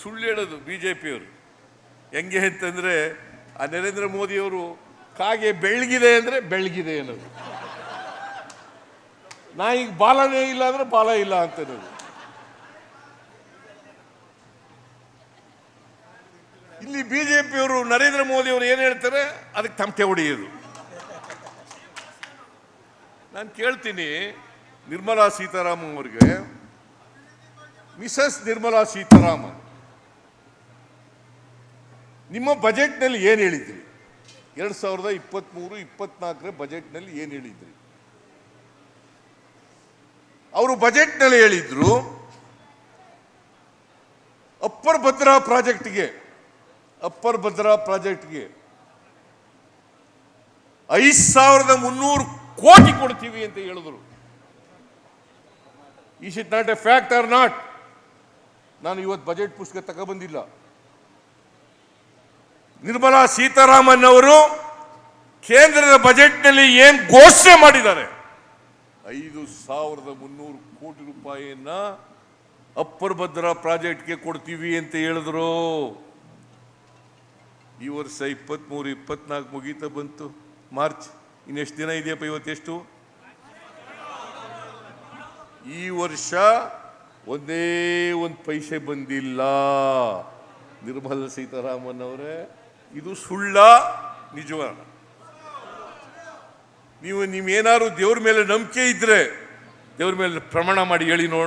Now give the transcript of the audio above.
ಸುಳ್ಳು ಹೇಳೋದು B J ಪಿಯವರು ಹೆಂಗೆ ಅಂತಂದರೆ, ಆ ನರೇಂದ್ರ ಮೋದಿಯವರು ಕಾಗೆ ಬೆಳಗಿದೆ ಅಂದರೆ ಬೆಳಗಿದೆ ಅನ್ನೋದು. ನಾ ಈಗ ಬಾಲನೇ ಇಲ್ಲ ಅಂದರೆ ಬಾಲ ಇಲ್ಲ ಅಂತ ಇಲ್ಲಿ ಬಿ ಜೆ ಪಿಯವರು ನರೇಂದ್ರ ಮೋದಿ ಅವರು ಏನು ಹೇಳ್ತಾರೆ? ಅದಕ್ಕೆ ತಮಟೆ ಹೊಡೆಯೋದು. ನಾನು ಕೇಳ್ತೀನಿ ನಿರ್ಮಲಾ ಸೀತಾರಾಮನ್ ಅವರಿಗೆ. ಮಿಸಸ್ ನಿರ್ಮಲಾ ಸೀತಾರಾಮನ್. ನಿಮ್ಮ ಬಜೆಟ್ನಲ್ಲಿ ಏನು ಹೇಳಿದ್ರಿ? ಎರಡು ಸಾವಿರದ ಇಪ್ಪತ್ತ್ಮೂರು ಇಪ್ಪತ್ನಾಲ್ಕರ ಬಜೆಟ್ನಲ್ಲಿ ಏನು ಹೇಳಿದ್ರಿ? ಅವರು ಬಜೆಟ್ನಲ್ಲಿ ಹೇಳಿದ್ರು, ಅಪ್ಪರ್ ಭದ್ರಾ ಪ್ರಾಜೆಕ್ಟ್ಗೆ, ಅಪ್ಪರ್ ಭದ್ರಾ ಪ್ರಾಜೆಕ್ಟ್ಗೆ ಐದು ಸಾವಿರದ ಮುನ್ನೂರು ಕೋಟಿ ಕೊಡ್ತೀವಿ ಅಂತ ಹೇಳಿದ್ರು. Is it not a fact or not ನಾನು ಇವತ್ತು ಬಜೆಟ್ ಪುಸ್ತಕ ತಗೊಬಂದಿಲ್ಲ. ನಿರ್ಮಲಾ ಸೀತಾರಾಮನ್ ಅವರು ಕೇಂದ್ರದ ಬಜೆಟ್ನಲ್ಲಿ ಏನ್ ಘೋಷಣೆ ಮಾಡಿದ್ದಾರೆ? ಐದು ಸಾವಿರದ ಮುನ್ನೂರು ಕೋಟಿ ರೂಪಾಯಿಯನ್ನ ಅಪ್ಪರ್ ಭದ್ರಾ ಪ್ರಾಜೆಕ್ಟ್ಗೆ ಕೊಡ್ತೀವಿ ಅಂತ ಹೇಳಿದ್ರು. ಈ ವರ್ಷ ಇಪ್ಪತ್ತ್ಮೂರು ಇಪ್ಪತ್ನಾಲ್ಕು ಮುಗೀತಾ ಬಂತು. ಮಾರ್ಚ್, ಇನ್ನೆಷ್ಟು ದಿನ ಇದೆಯಪ್ಪ ಇವತ್ತೆಷ್ಟು? ಈ ವರ್ಷ ಒಂದೇ ಒಂದು ಪೈಸೆ ಬಂದಿಲ್ಲ. ನಿರ್ಮಲಾ ಸೀತಾರಾಮನ್ ಅವರೇ. ಇದು ಸುಳ್ಳ ನಿಜವಾದ ನೀವು ನಿಮ್ಮೇನಾದ್ರು ದೇವ್ರ ಮೇಲೆ ನಂಬಿಕೆ ಇದ್ರೆ ದೇವ್ರ ಮೇಲೆ ಪ್ರಮಾಣ ಮಾಡಿ ಹೇಳಿ ನೋಡೋಣ